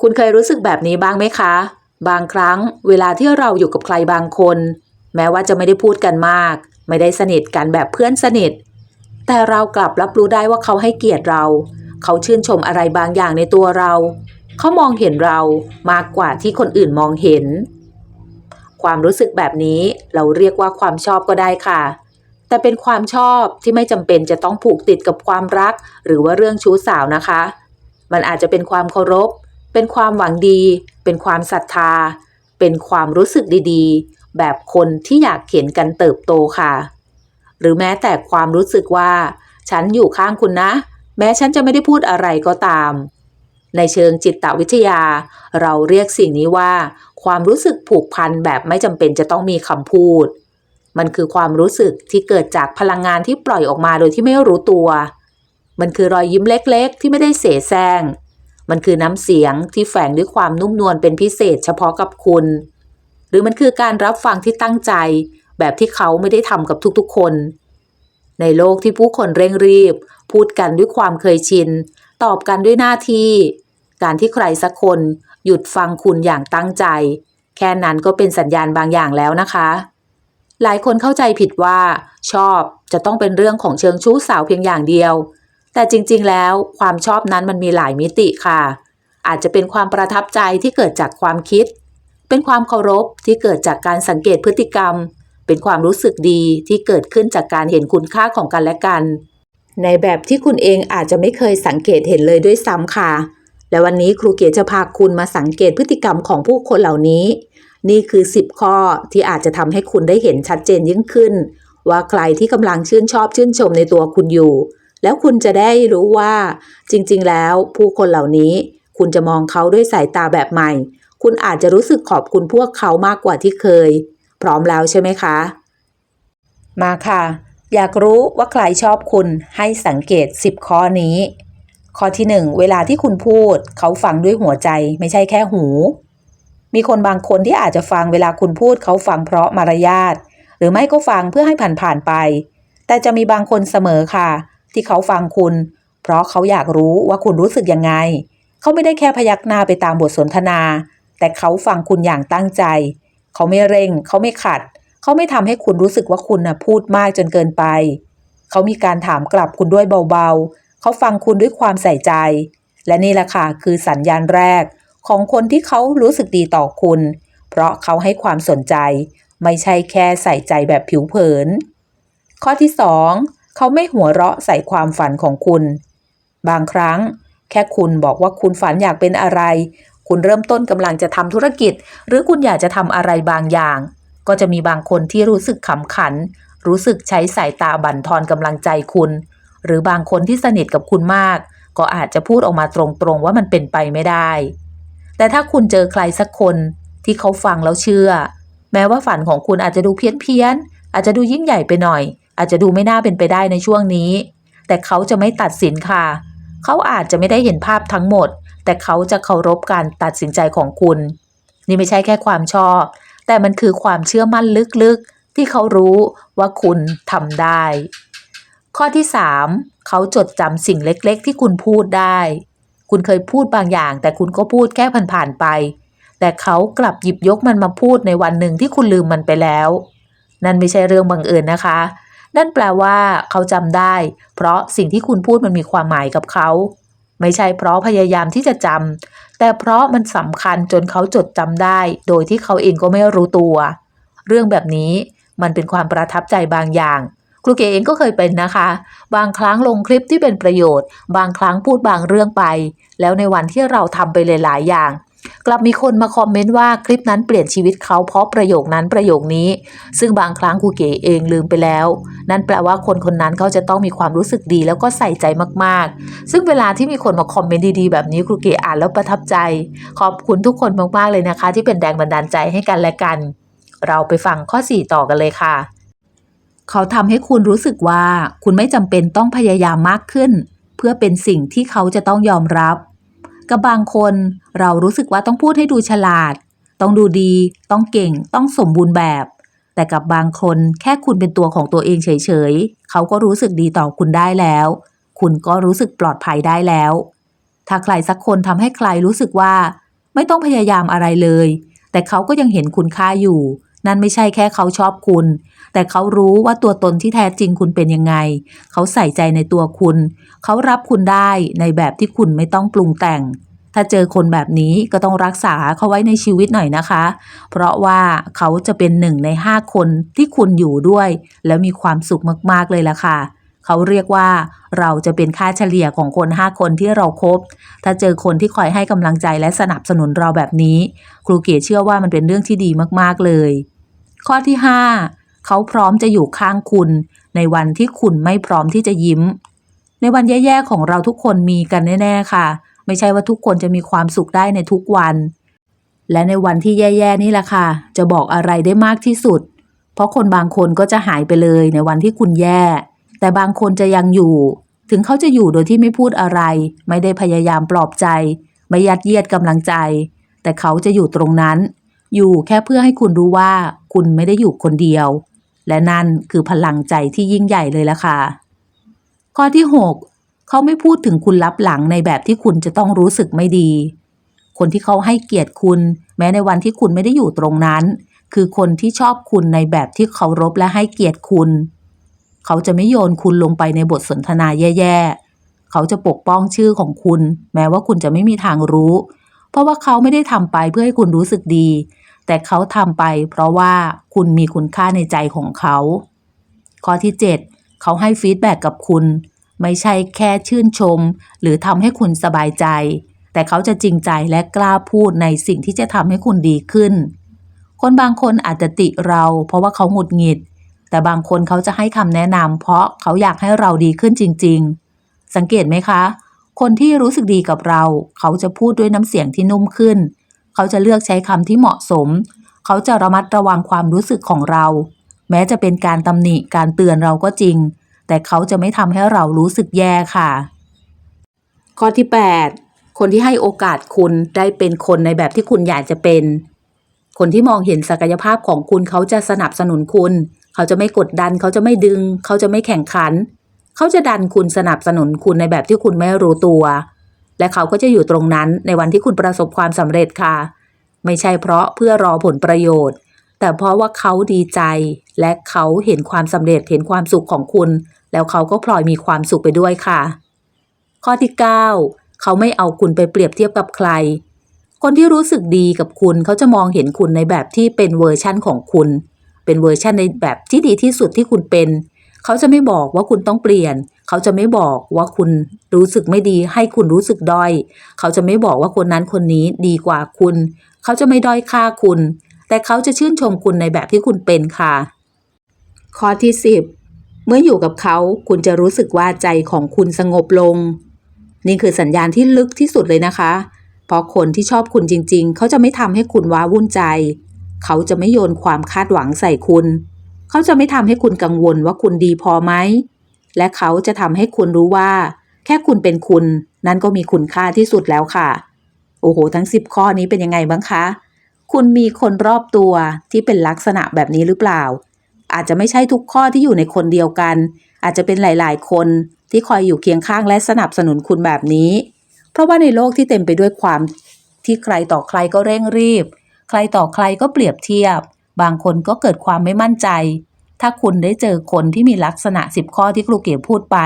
คุณเคยรู้สึกแบบนี้บ้างไหมคะ บางครั้งเวลาที่เราอยู่กับใครบางคน แม้ว่าจะไม่ได้พูดกันมาก ไม่ได้สนิทกันแบบเพื่อนสนิท แต่เรากลับรับรู้ได้ว่าเขาให้เกียรติเรา เขาชื่นชมอะไรบางอย่างในตัวเรา เขามองเห็นเรามากกว่าที่คนอื่นมองเห็น ความรู้สึกแบบนี้เราเรียกว่าความชอบก็ได้ค่ะ แต่เป็นความชอบที่ไม่จำเป็นจะต้องผูกติดกับความรัก หรือว่าเรื่องชู้สาวนะคะ มันอาจจะเป็นความเคารพ เป็นความหวังดี เป็นความศรัทธา เป็นความรู้สึกดีๆ แบบคนที่อยากเห็นกันเติบโตค่ะ หรือแม้แต่ความรู้สึกว่า ฉันอยู่ข้างคุณนะ แม้ฉันจะไม่ได้พูดอะไรก็ตาม ในเชิงจิตวิทยา เราเรียกสิ่งนี้ว่า ความรู้สึกผูกพันแบบไม่จำเป็นจะต้องมีคำพูด มันคือความรู้สึกที่เกิดจากพลังงานที่ปล่อยออกมาโดยที่ไม่รู้ตัว มันคือรอยยิ้มเล็กๆ ที่ไม่ได้เสแสร้ง มันคือน้ำเสียงที่แฝงด้วยความนุ่มนวลเป็นพิเศษเฉพาะกับคุณ หรือมันคือการรับฟังที่ตั้งใจ แบบที่เขาไม่ได้ทำกับทุกๆคน ในโลกที่ผู้คนเร่งรีบ พูดกันด้วยความเคยชิน ตอบกันด้วยหน้าที่ การที่ใครสักคนหยุดฟังคุณอย่างตั้งใจ แค่นั้นก็เป็นสัญญาณบางอย่างแล้วนะคะ หลายคนเข้าใจผิดว่า ชอบจะต้องเป็นเรื่องของเชิงชู้สาวเพียงอย่างเดียว แต่จริงๆแล้วความชอบนั้นมันมีหลายมิติค่ะ อาจจะเป็นความประทับใจที่เกิดจากความคิด เป็นความเคารพที่เกิดจากการสังเกตพฤติกรรม เป็นความรู้สึกดีที่เกิดขึ้นจากการเห็นคุณค่าของกันและกัน ในแบบที่คุณเองอาจจะไม่เคยสังเกตเห็นเลยด้วยซ้ำค่ะ และวันนี้ครูเกียรจะพาคุณมาสังเกตพฤติกรรมของผู้คนเหล่านี้ นี่คือ 10 ข้อที่อาจจะทำให้คุณได้เห็นชัดเจนยิ่งขึ้น ว่าใครที่กำลังชื่นชอบชื่นชมในตัวคุณอยู่ แล้วคุณจะได้รู้ว่าจริง ๆ แล้วผู้คนเหล่านี้คุณจะมองเขาด้วยสายตาแบบใหม่ คุณอาจจะรู้สึกขอบคุณพวกเขามากกว่าที่เคย พร้อมแล้วใช่ไหมคะ มาค่ะ อยากรู้ว่าใครชอบคุณให้สังเกต 10 ข้อนี้ ข้อที่ 1 เวลาที่คุณพูด เขาฟังด้วยหัวใจไม่ใช่แค่หู มีคนบางคนที่อาจจะฟังเวลาคุณพูดเขาฟังเพราะมารยาทหรือไม่ก็ฟังเพื่อให้ผ่านๆไป แต่จะมีบางคนเสมอค่ะ ที่เขาฟังคุณ เพราะเขาอยากรู้ว่าคุณรู้สึกยังไง เขาไม่ได้แค่พยักหน้าไปตามบทสนทนา แต่เขาฟังคุณอย่างตั้งใจ เขาไม่เร่ง เขาไม่ขัด เขาไม่ทำให้คุณรู้สึกว่าคุณนะพูดมากจนเกินไป เขามีการถามกลับคุณด้วยเบาๆ เขาฟังคุณด้วยความใส่ใจ และนี่แหละค่ะคือสัญญาณแรก ของคนที่เขารู้สึกดีต่อคุณ เพราะเขาให้ความสนใจ ไม่ใช่แค่ใส่ใจแบบผิวเผิน ข้อที่ 2 เขาไม่หัวเราะใส่ความฝันของคุณ บางครั้ง แค่คุณบอกว่าคุณฝันอยากเป็นอะไร คุณเริ่มต้นกำลังจะทำธุรกิจ หรือคุณอยากจะทำอะไรบางอย่าง ก็จะมีบางคนที่รู้สึกขำขัน รู้สึกใช้สายตาบั่นทอนกำลังใจคุณ หรือบางคนที่สนิทกับคุณมาก ก็อาจจะพูดออกมาตรงๆว่ามันเป็นไปไม่ได้ แต่ถ้าคุณเจอใครสักคนที่เขาฟังแล้วเชื่อ แม้ว่าฝันของคุณอาจจะดูเพี้ยนเพี้ยนๆอาจจะดูยิ่งใหญ่ไปหน่อย อาจจะดูไม่น่าเป็นไปได้ในช่วงนี้ แต่เขาจะไม่ตัดสินค่ะ เขาอาจจะไม่ได้เห็นภาพทั้งหมด แต่เขาจะเคารพการตัดสินใจของคุณ นี่ไม่ใช่แค่ความชอบ แต่มันคือความเชื่อมั่นลึกๆ ที่เขารู้ว่าคุณทำได้ ข้อที่ 3 เขาจดจำสิ่งเล็กๆ ที่คุณพูดได้ คุณเคยพูดบางอย่าง แต่คุณก็พูดแค่ผ่านๆไป แต่เขากลับหยิบยกมันมาพูดในวันหนึ่งที่คุณลืมมันไปแล้ว นั่นไม่ใช่เรื่องบังเอิญนะคะ นั่นแปลว่า เขาจำได้ เพราะสิ่งที่คุณพูดมันมีความหมายกับเขา ไม่ใช่เพราะพยายามที่จะจำแต่เพราะมันสำคัญจนเขาจดจำได้ โดยที่เขาเองก็ไม่รู้ตัว เรื่องแบบนี้มันเป็นความประทับใจบางอย่างครูเกเองก็เคยเป็นนะคะ บางครั้งลงคลิปที่เป็นประโยชน์ บางครั้งพูดบางเรื่องไป แล้วในวันที่เราทำไปหลายๆอย่าง กลับมีคนมาคอมเมนต์ว่าคลิปนั้นเปลี่ยนชีวิตเขาเพราะประโยคนั้นประโยคนี้ ซึ่งบางครั้งครูเก๋เองลืมไปแล้ว นั่นแปลว่าคนคนนั้นเขาจะต้องมีความรู้สึกดีแล้วก็ใส่ใจมากๆ ซึ่งเวลาที่มีคนมาคอมเมนต์ดีๆแบบนี้ครูเก๋อ่านแล้วประทับใจ ขอบคุณทุกคนมากๆเลยนะคะ ที่เป็นแรงบันดาลใจให้กันและกัน เราไปฟังข้อ 4 ต่อกันเลยค่ะ เขาทำให้คุณรู้สึกว่า คุณไม่จำเป็นต้องพยายามมากขึ้น เพื่อเป็นสิ่งที่เขาจะต้องยอมรับ กับบางคนเรารู้สึกว่าต้องพูดให้ดูฉลาด ต้องดูดี ต้องเก่ง ต้องสมบูรณ์แบบ แต่กับบางคนแค่คุณเป็นตัวของตัวเองเฉยๆ เขาก็รู้สึกดีต่อคุณได้แล้ว คุณก็รู้สึกปลอดภัยได้แล้ว ถ้าใครสักคนทำให้ใครรู้สึกว่า ไม่ต้องพยายามอะไรเลย แต่เขาก็ยังเห็นคุณค่าอยู่ นั่นไม่ใช่แค่เขาชอบคุณ แต่เขารู้ว่าตัวตนที่แท้จริงคุณเป็นยังไง เขาใส่ใจในตัวคุณ เขารับคุณได้ในแบบที่คุณไม่ต้องปรุงแต่ง ถ้าเจอคนแบบนี้ก็ต้องรักษาเขาไว้ในชีวิตหน่อยนะคะ เพราะว่าเขาจะเป็นหนึ่งในห้าคนที่คุณอยู่ด้วย แล้วมีความสุขมากๆเลยล่ะค่ะเขาเรียกว่าเราจะเป็นค่าเฉลี่ยของคน 5 คนที่เราครบ ถ้าเจอคนที่คอยให้กำลังใจและสนับสนุนเราแบบนี้ ครูเก๋เชื่อว่ามันเป็นเรื่องที่ดีมากๆเลย ข้อที่ 5 เขาพร้อมจะอยู่ข้างคุณ ในวันที่คุณไม่พร้อมที่จะยิ้ม ในวันแย่ๆของเราทุกคนมีกันแน่ๆค่ะ ไม่ใช่ว่าทุกคนจะมีความสุขได้ในทุกวัน และในวันที่แย่ๆนี่แหละค่ะ จะบอกอะไรได้มากที่สุด เพราะคนบางคนก็จะหายไปเลยในวันที่คุณแย่ แต่บางคนจะยังอยู่ ถึงเขาจะอยู่โดยที่ไม่พูดอะไร ไม่ได้พยายามปลอบใจ ไม่ยัดเยียดกำลังใจ แต่เขาจะอยู่ตรงนั้น อยู่แค่เพื่อให้คุณรู้ว่าคุณไม่ได้อยู่คนเดียว และนั่นคือพลังใจที่ยิ่งใหญ่เลยละค่ะ ข้อที่ 6 เขาไม่พูดถึงคุณลับหลังในแบบที่คุณจะต้องรู้สึกไม่ดี คนที่เขาให้เกียรติคุณ แม้ในวันที่คุณไม่ได้อยู่ตรงนั้น คือคนที่ชอบคุณในแบบที่เคารพและให้เกียรติคุณ เขาจะไม่โยนคุณลงไปในบทสนทนาแย่ๆ เขาจะปกป้องชื่อของคุณ แม้ว่าคุณจะไม่มีทางรู้ เพราะว่าเขาไม่ได้ทำไปเพื่อให้คุณรู้สึกดี แต่เขาทำไปเพราะว่าคุณมีคุณค่าในใจของเขา ข้อที่ 7 เขาให้ฟีดแบ็กกับคุณ ไม่ใช่แค่ชื่นชม หรือทำให้คุณสบายใจ แต่เขาจะจริงใจและกล้าพูดในสิ่งที่จะทำให้คุณดีขึ้น คนบางคนอาจจะติเราเพราะว่าเขาหงุดหงิด แต่บางคนเขาจะให้คำแนะนำเพราะเขาอยากให้เราดีขึ้นจริง ๆ สังเกตไหมคะ คนที่รู้สึกดีกับเรา เขาจะพูดด้วยน้ำเสียงที่นุ่มขึ้น เขาจะเลือกใช้คำที่เหมาะสม เขาจะระมัดระวังความรู้สึกของเรา แม้จะเป็นการตำหนิการเตือนเราก็จริง แต่เขาจะไม่ทำให้เรารู้สึกแย่ค่ะ ข้อที่ 8 คนที่ให้โอกาสคุณได้เป็นคนในแบบที่คุณอยากจะเป็น คนที่มองเห็นศักยภาพของคุณเขาจะสนับสนุนคุณ เขาจะไม่กดดัน เขาจะไม่ดึง เขาจะไม่แข่งขัน เขาจะดันคุณสนับสนุนคุณในแบบที่คุณไม่รู้ตัว และเขาก็จะอยู่ตรงนั้นในวันที่คุณประสบความสำเร็จค่ะ ไม่ใช่เพราะเพื่อรอผลประโยชน์ แต่เพราะว่าเขาดีใจ และเขาเห็นความสำเร็จเห็นความสุขของคุณ แล้วเขาก็พลอยมีความสุขไปด้วยค่ะ ข้อที่ 9 เขาไม่เอาคุณไปเปรียบเทียบกับใคร คนที่รู้สึกดีกับคุณเขาจะมองเห็นคุณในแบบที่เป็นเวอร์ชั่นของคุณ เป็นเวอร์ชั่นในแบบที่ดีที่สุดที่คุณเป็น เขาจะไม่บอกว่าคุณต้องเปลี่ยน เขาจะไม่บอกว่าคุณรู้สึกไม่ดี ให้คุณรู้สึกด้อย เขาจะไม่บอกว่าคนนั้นคนนี้ดีกว่าคุณ เขาจะไม่ด้อยค่าคุณ แต่เขาจะชื่นชมคุณในแบบที่คุณเป็นค่ะ ข้อที่ 10 เมื่ออยู่กับเขาคุณจะรู้สึกว่าใจของคุณสงบลง นี่คือสัญญาณที่ลึกที่สุดเลยนะคะ เพราะคนที่ชอบคุณจริง ๆ เขาจะไม่ทำให้คุณว้าวุ่นใจ เขาจะไม่โยนความคาดหวังใส่คุณ เขาจะไม่ทำให้คุณกังวลว่าคุณดีพอไหม และเขาจะทำให้คุณรู้ว่า แค่คุณเป็นคุณ นั่นก็มีคุณค่าที่สุดแล้วค่ะ โอ้โห ทั้ง 10 ข้อนี้เป็นยังไงบ้างคะ คุณมีคนรอบตัวที่เป็นลักษณะแบบนี้หรือเปล่า อาจจะไม่ใช่ทุกข้อที่อยู่ในคนเดียวกัน อาจจะเป็นหลาย ๆ คนที่คอยอยู่เคียงข้างและสนับสนุนคุณแบบนี้ เพราะว่าในโลกที่เต็มไปด้วยความที่ใครต่อใครก็เร่งรีบ ใครต่อใครก็เปรียบเทียบ บางคนก็เกิดความไม่มั่นใจ ถ้าคุณได้เจอคนที่มีลักษณะ 10 ข้อที่ครูเก๋พูดไป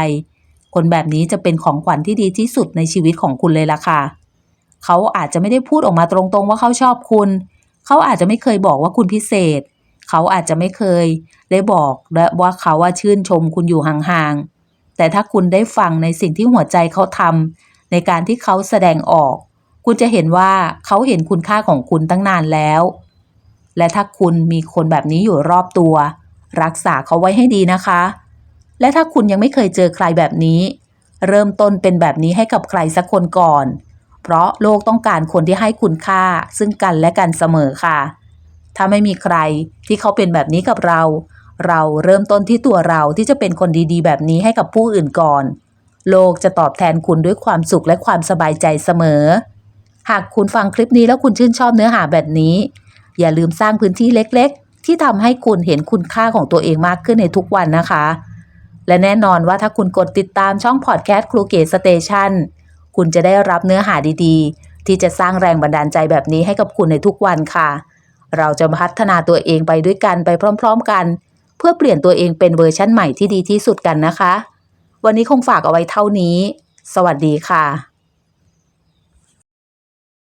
คนแบบนี้จะเป็นของขวัญที่ดีที่สุดในชีวิตของคุณเลยล่ะค่ะ เขาอาจจะไม่ได้พูดออกมาตรงๆว่าเขาชอบคุณ เขาอาจจะไม่เคยบอกว่าคุณพิเศษ เขาอาจจะไม่เคย ได้บอกและว่าเขาว่าชื่นชมคุณอยู่ห่างๆ แต่ถ้าคุณได้ฟังในสิ่งที่หัวใจเขาทำในการที่เขาแสดงออก คุณจะเห็นว่าเขาเห็นคุณค่าของคุณตั้งนานแล้ว และถ้าคุณมีคนแบบนี้อยู่รอบตัว รักษาเขาไว้ให้ดีนะคะ และถ้าคุณยังไม่เคยเจอใครแบบนี้ เริ่มต้นเป็นแบบนี้ให้กับใครสักคนก่อน เพราะโลกต้องการคนที่ให้คุณค่า ซึ่งกันและกันเสมอค่ะ ถ้าไม่มีใครที่เขาเป็นแบบนี้กับเรา เราเริ่มต้นที่ตัวเราที่จะเป็นคนดีๆ แบบนี้ให้กับผู้อื่นก่อน โลกจะตอบแทนคุณด้วยความสุขและความสบายใจเสมอ หากคุณฟังคลิปนี้แล้วคุณชื่นชอบเนื้อหาแบบนี้ อย่าลืมสร้างพื้นที่เล็กๆ ที่ทำให้คุณเห็นคุณค่าของตัวเองมากขึ้นในทุกวันนะคะ และแน่นอนว่าถ้าคุณกดติดตามช่องพอดแคสต์ครูเกตสเตชันคุณจะได้รับเนื้อหาดีๆ ที่จะสร้างแรงบันดาลใจแบบนี้ให้กับคุณในทุกวันค่ะ เราจะพัฒนาตัวเองไปด้วยกันไปพร้อม ๆ กัน เพื่อเปลี่ยนตัวเองเป็นเวอร์ชั่นใหม่ที่ดีที่สุดกันนะคะ วันนี้คงฝากเอาไว้เท่านี้ สวัสดีค่ะ